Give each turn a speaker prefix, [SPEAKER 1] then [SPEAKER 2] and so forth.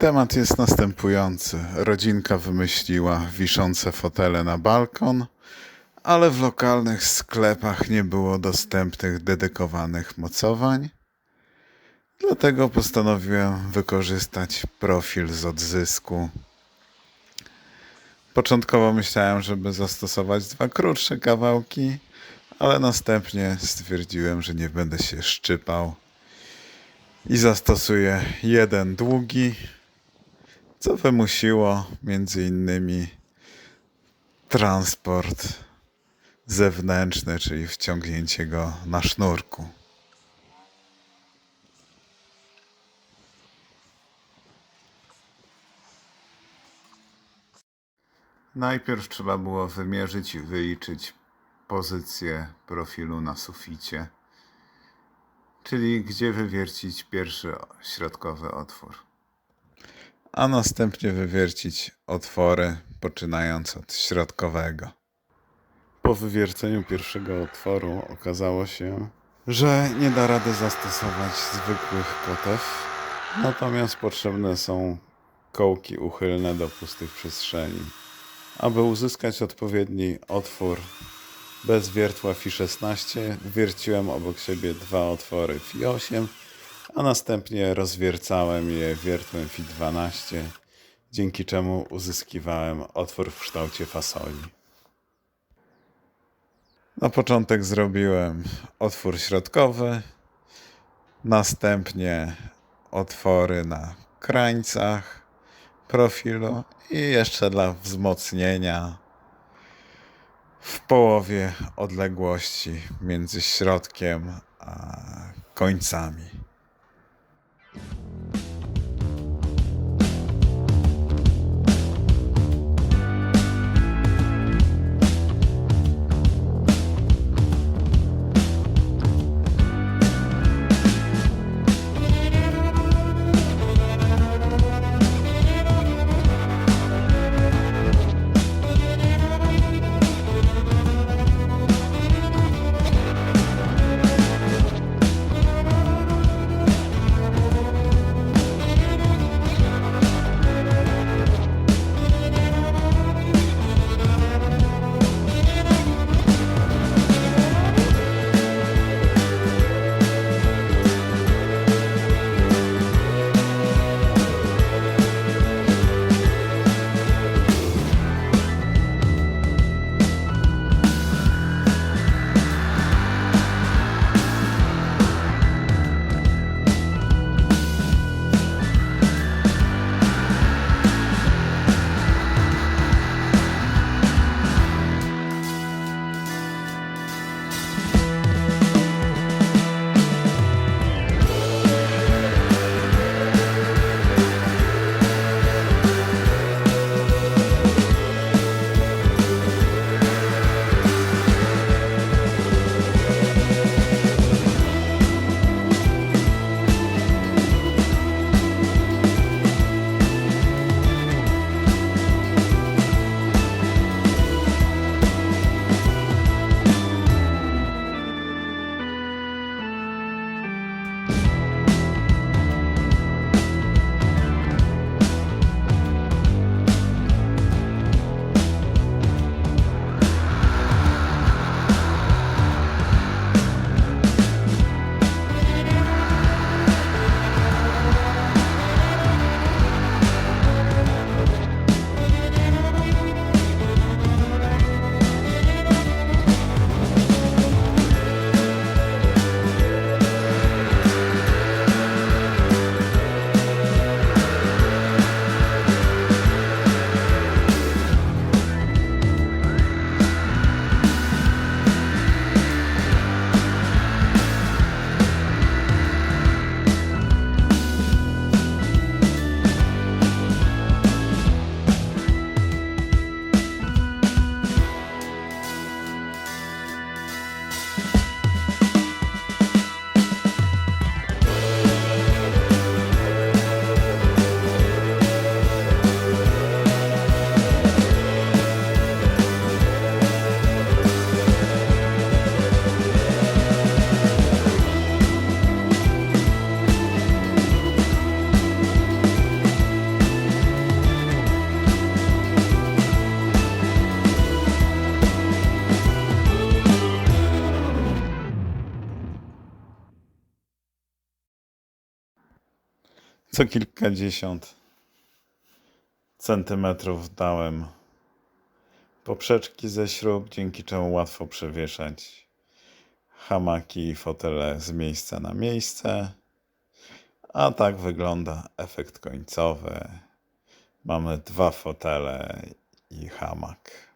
[SPEAKER 1] Temat jest następujący. Rodzinka wymyśliła wiszące fotele na balkon, ale w lokalnych sklepach nie było dostępnych dedykowanych mocowań. Dlatego postanowiłem wykorzystać profil z odzysku. Początkowo myślałem, żeby zastosować dwa krótsze kawałki, ale następnie stwierdziłem, że nie będę się szczypał i zastosuję jeden długi, co wymusiło między innymi transport zewnętrzny, czyli wciągnięcie go na sznurku. Najpierw trzeba było wymierzyć i wyliczyć pozycję profilu na suficie, czyli gdzie wywiercić pierwszy środkowy otwór. A następnie wywiercić otwory, poczynając od środkowego. Po wywierceniu pierwszego otworu okazało się, że nie da rady zastosować zwykłych kotew, natomiast potrzebne są kołki uchylne do pustych przestrzeni. Aby uzyskać odpowiedni otwór bez wiertła Fi16, wierciłem obok siebie dwa otwory Fi8, a następnie rozwiercałem je wiertłem Fi12, dzięki czemu uzyskiwałem otwór w kształcie fasoli. Na początek zrobiłem otwór środkowy, następnie otwory na krańcach profilu i jeszcze dla wzmocnienia w połowie odległości między środkiem a końcami. Co kilkadziesiąt centymetrów dałem poprzeczki ze śrub, dzięki czemu łatwo przewieszać hamaki i fotele z miejsca na miejsce. A tak wygląda efekt końcowy. Mamy dwa fotele i hamak.